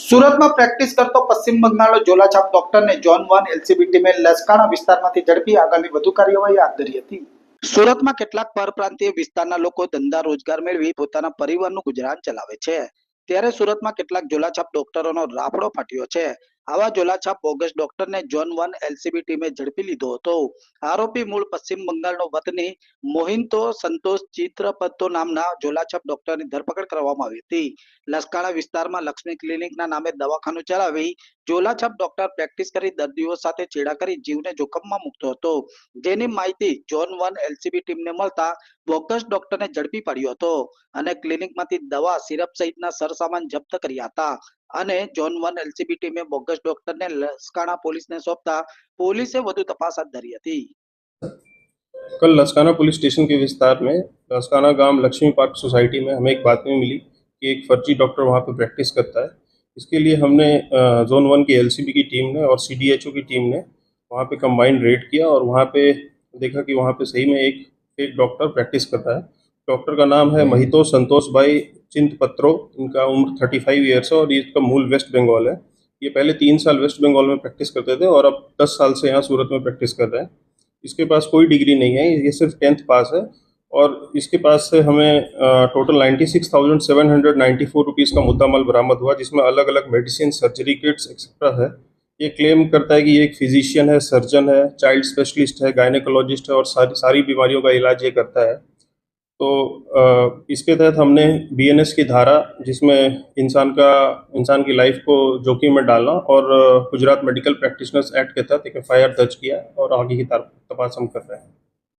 સુરતમાં પ્રેક્ટિસ કરતો પશ્ચિમ બંગાળનો ઝોલાછાપ ડોક્ટરને જોન વન એલસીબી ટીમે લસકાણા વિસ્તારમાંથી ઝડપી આગળની વધુ કાર્યવાહી હાથ ધરી હતી સુરતમાં કેટલાક પરપ્રાંતીય વિસ્તારના લોકો ધંધા રોજગાર મેળવી પોતાના પરિવારનું ગુજરાન ચલાવે છે ત્યારે સુરતમાં કેટલાક ઝોલાછાપ ડોક્ટરોનો રાફડો ફાટ્યો છે આવા ઝોલાછાપ બોગસ ડોક્ટરને ઝોન વન એલસીબી ટીમે ઝડપી લીધો હતો આરોપી મૂળ પશ્ચિમ બંગાળનો વતની મોહિનતો સંતોષ ચિત્રપતો નામના ઝોલાછાપ ડોક્ટરની ધરપકડ કરવામાં આવી હતી લસકાણા વિસ્તારમાં લક્ષ્મી ક્લિનિકના નામે દવાખાનું ચલાવી ઝોલાછાપ ડોક્ટર પ્રેક્ટિસ કરી દર્દીઓ સાથે છેડા કરી જીવને જોખમમાં મૂકતો હતો જેની માહિતી ઝોન વન એલસીબી ટીમને મળતા બોગસ ડોક્ટરને ઝડપી પડ્યો હતો અને ક્લિનિકમાંથી દવા સિરપ સહિતના સરસામાન જપ્ત કર્યા હતા અને ઝોન 1 એલસીબીટી મે મોગસ ડોક્ટર ને લસ્કાણા પોલીસ ને સોંપતા પોલીસ એ વધુ તપાસત ધરી હતી કલ લસ્કાણા પોલીસ સ્ટેશન કે વિસ્તાર મે લસ્કાણા ગામ લક્ષ્મી પાર્ક સોસાયટી મે હમે એક બાત મે મિલી કે એક ફરજી ડોક્ટર વહા પે પ્રેક્ટિસ કરતા હે ઇસકે લિયે હમને ઝોન 1 કે એલસીબી કી ટીમ ને ઓર સીડીएचओ કી ટીમ ને વહા પે કમ્બાઈન રેડ કિયા ઓર વહા પે દેખા કે વહા પે સહી મે એક ફેક ડોક્ટર પ્રેક્ટિસ કરતા હૈ डॉक्टर का नाम है महितो संतोष भाई चिंतपत्रो इनका उम्र थर्टी फाइव ईयर्स है और इसका मूल वेस्ट बंगाल है ये पहले तीन साल वेस्ट बंगाल में प्रैक्टिस करते थे और अब दस साल से यहाँ सूरत में प्रैक्टिस कर रहे हैं इसके पास कोई डिग्री नहीं है ये सिर्फ टेंथ पास है और इसके पास से हमें total ninety six thousand seven hundred ninety four rupees का मुद्दा माल बरामद हुआ जिसमें अलग अलग मेडिसिन सर्जरी किट्स एक्सेट्रा है ये क्लेम करता है कि ये एक फिजिशियन है सर्जन है चाइल्ड स्पेशलिस्ट है गायनेकोलॉजिस्ट है और सारी सारी बीमारियों का इलाज ये करता है तो इसके तहत हमने बीएनएस की धारा जिसमें इंसान का इंसान की लाइफ को जोखिम में डालना और गुजरात मेडिकल प्रैक्टिशनर्स एक्ट के तहत एक एफ दर्ज किया और आगे की तपास हम कर रहे हैं